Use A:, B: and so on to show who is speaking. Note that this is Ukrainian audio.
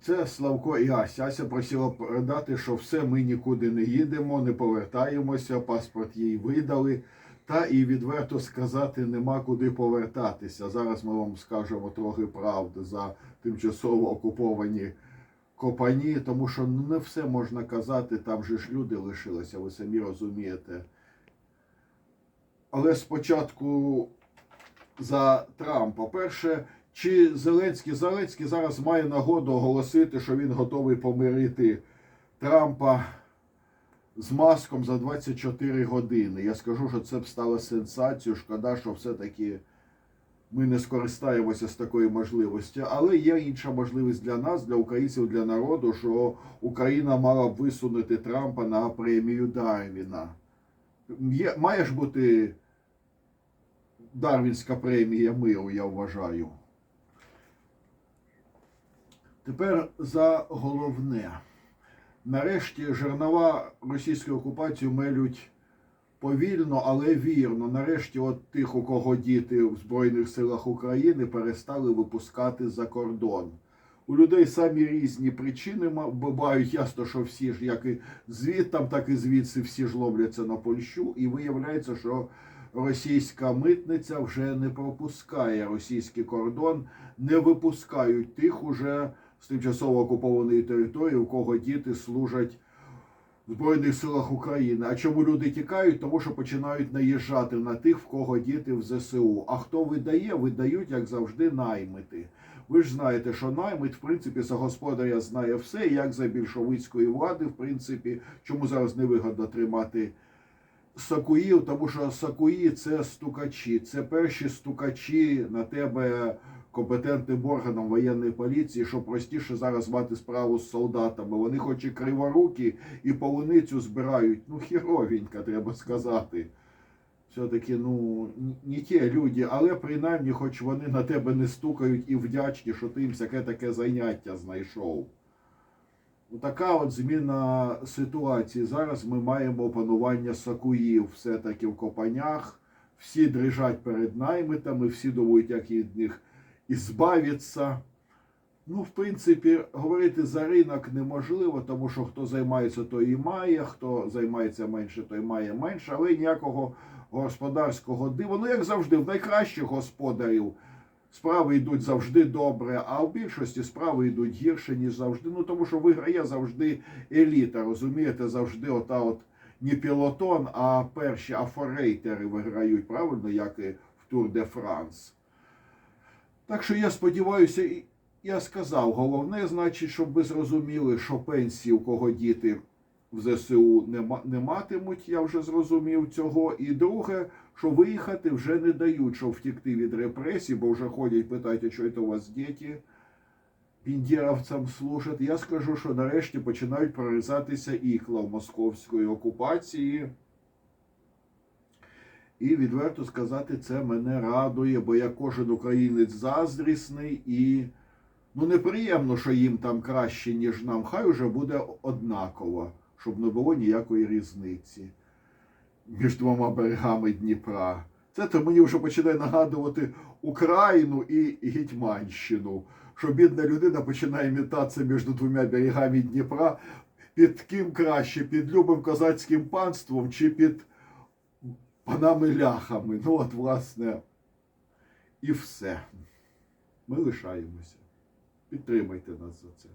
A: Це Славко і Ася. Просила передати, що все, ми нікуди не їдемо, не повертаємося, паспорт їй видали. Та і відверто сказати, нема куди повертатися. Зараз ми вам скажемо трохи правди за тимчасово окуповані копані, тому що ну, не все можна казати, там же ж люди лишилися, ви самі розумієте. Але спочатку за Трампа. Перше, чи Зеленський Зеленський зараз має нагоду оголосити, що він готовий помирити Трампа з маском за 24 години. Я скажу, що це б стало сенсацією. Шкода, що все-таки ми не скористаємося з такої можливості. Але є інша можливість для нас, для українців, для народу, що Україна мала б висунути Трампа на премію Дарвіна. Є, має ж бути Дарвінська премія миру, я вважаю. Тепер за головне. Нарешті жернова російської окупації мелють повільно, але вірно. Нарешті, от тих, у кого діти в Збройних силах України перестали випускати за кордон. У людей самі різні причини бувають. Ясно, що всі ж, як і звідтам, так і звідси всі ж ловляться на Польщу, і виявляється, що російська митниця вже не пропускає російський кордон, не випускають тих уже з тимчасово окупованої території, у кого діти служать в Збройних силах України. А чому люди тікають? Тому що починають наїжджати на тих, в кого діти в ЗСУ. А хто видає? Видають, як завжди, наймити. Ви ж знаєте, що наймит, в принципі, за господаря знає все, як за більшовицької влади, в принципі, чому зараз невигодно тримати сакуїв, тому що сакуї це стукачі, це перші стукачі на тебе компетентним органам воєнної поліції, що простіше зараз мати справу з солдатами. Вони хоч і криворукі, і полуницю збирають. Ну, хіровенько, треба сказати. Все-таки, ну, не ті люди, але принаймні, хоч вони на тебе не стукають і вдячні, що ти їм всяке таке заняття знайшов. Ну, Така от зміна ситуації. Зараз ми маємо опанування сакуїв все-таки в копанях. Всі дрижать перед наймитами, всі думають, як від них ізбавитися. Ну, в принципі, говорити за ринок неможливо, тому що хто займається, той і має, хто займається менше, той має менше, але ніякого господарського дива. Ну, як завжди, в найкращих господарів справи йдуть завжди добре, а в більшості справи йдуть гірше, ніж завжди. Ну, тому що виграє завжди еліта, розумієте, завжди ота от не пілотон, а перші афорейтери виграють, правильно, як і в Тур де Франс. Так що я сподіваюся, я сказав, головне, значить, щоб ви зрозуміли, що пенсії, у кого діти в ЗСУ не, не матимуть, я вже зрозумів цього. І друге, що виїхати вже не дають, щоб втікти від репресій, бо вже ходять, питають, а що це у вас діти біндєровцям служать. Я скажу, що нарешті починають прорізатися ікла в московської окупації. І відверто сказати, це мене радує, бо я кожен українець заздрісний і ну неприємно, що їм там краще, ніж нам. Хай уже буде однаково, щоб не було ніякої різниці між двома берегами Дніпра. Це то мені вже починає нагадувати Україну і Гетьманщину, що бідна людина починає мітатися між двома берегами Дніпра. Під ким краще, під любим козацьким панством чи під панами-ляхами. Ну, от, власне, і все. Ми лишаємося. Підтримайте нас за це.